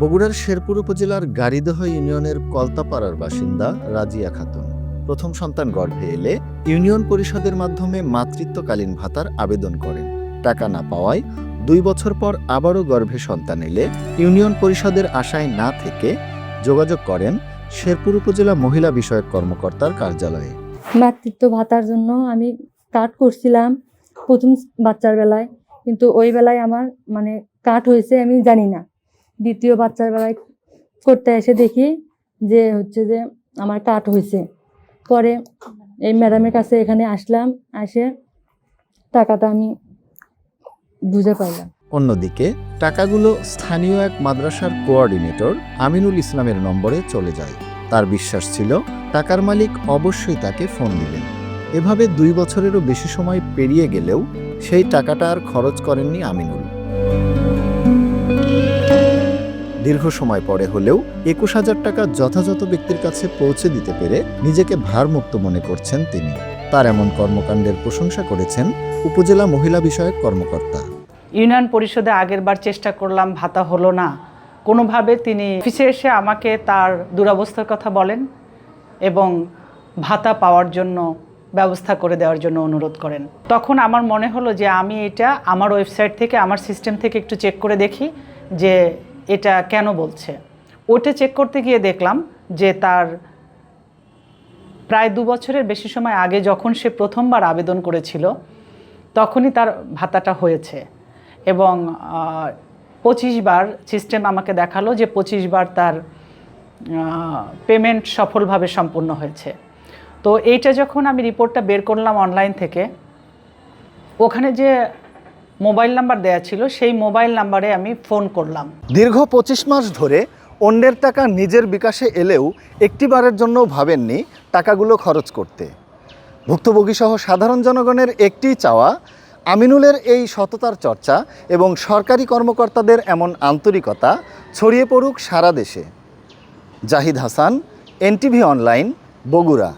বগুড়ার শেরপুর উপজেলার গাড়িদহ ইউনিয়নের কলতাপাড়ার বাসিন্দা রাজিয়া খাতুন। প্রথম সন্তান গর্ভে এলে ইউনিয়ন পরিষদের মাধ্যমে মাতৃত্বকালীন ভাতার আবেদন করেন। টাকা না পাওয়ায় দুই বছর পর আবারও গর্ভে সন্তান এলে ইউনিয়ন পরিষদের আশায় না থেকে যোগাযোগ করেন শেরপুর উপজেলা মহিলা বিষয়ক কর্মকর্তার কার্যালয়ে। মাতৃত্ব ভাতার জন্য আমি কাট করছিলাম প্রথম বাচ্চার বেলায়, কিন্তু ওই বেলায় আমার মানে কাট হয়েছে আমি জানি না। দ্বিতীয় বাচ্চার বেলায় করতে এসে দেখি যে হচ্ছে যে আমার কাট হয়েছে। পরে এই ম্যাডামের কাছে এখানে আসলাম এসে টাকাটা আমি বুঝে পাইলাম। অন্যদিকে টাকাগুলো স্থানীয় এক মাদ্রাসার কোঅর্ডিনেটর আমিনুল ইসলামের নম্বরে চলে যায়। তার বিশ্বাস ছিল টাকার মালিক অবশ্যই তাকে ফোন দিবেন। এভাবে দুই বছরেরও বেশি সময় পেরিয়ে গেলেও সেই টাকাটা আর খরচ করেননি আমিনুল। দীর্ঘ সময় পরে হলেও একুশ হাজার টাকা যথাযথ ব্যক্তির কাছে পৌঁছে দিতে পেরে নিজেকে ভারমুক্ত মনে করছেন তিনি। তার এমন কর্মকাণ্ডের প্রশংসা করেছেন উপজেলা মহিলা বিষয়ক কর্মকর্তা। ইউনিয়ন পরিষদে আগেরবার চেষ্টা করলাম, ভাতা হলো না। কোনোভাবে তিনি অফিসে এসে আমাকে তার দুরবস্থার কথা বলেন এবং ভাতা পাওয়ার জন্য ব্যবস্থা করে দেওয়ার জন্য অনুরোধ করেন। তখন আমার মনে হলো যে আমি এটা আমার ওয়েবসাইট থেকে, আমার সিস্টেম থেকে একটু চেক করে দেখি যে এটা কেন বলছে? ওটা চেক করতে গিয়ে দেখলাম যে তার প্রায় দু বছরের বেশি সময় আগে যখন সে প্রথমবার আবেদন করেছিল, তখনই তার ভাতাটা হয়েছে। এবং পঁচিশ বার সিস্টেম আমাকে দেখাল যে পঁচিশ বার তার পেমেন্ট সফলভাবে সম্পূর্ণ হয়েছে। তো এইটা যখন আমি রিপোর্টটা বের করলাম অনলাইন থেকে, ওখানে যে মোবাইল নাম্বার দেয়া ছিল, সেই মোবাইল নাম্বারে আমি ফোন করলাম। দীর্ঘ পঁচিশ মাস ধরে অন্যের টাকা নিজের বিকাশে এলেও একটিবারের জন্য ভাবেননি টাকাগুলো খরচ করতে। ভুক্তভোগীসহ সাধারণ জনগণের একটিই চাওয়া, আমিনুলের এই সততার চর্চা এবং সরকারি কর্মকর্তাদের এমন আন্তরিকতা ছড়িয়ে পড়ুক সারা দেশে। Zahid Hasan, NTV online, Bogura.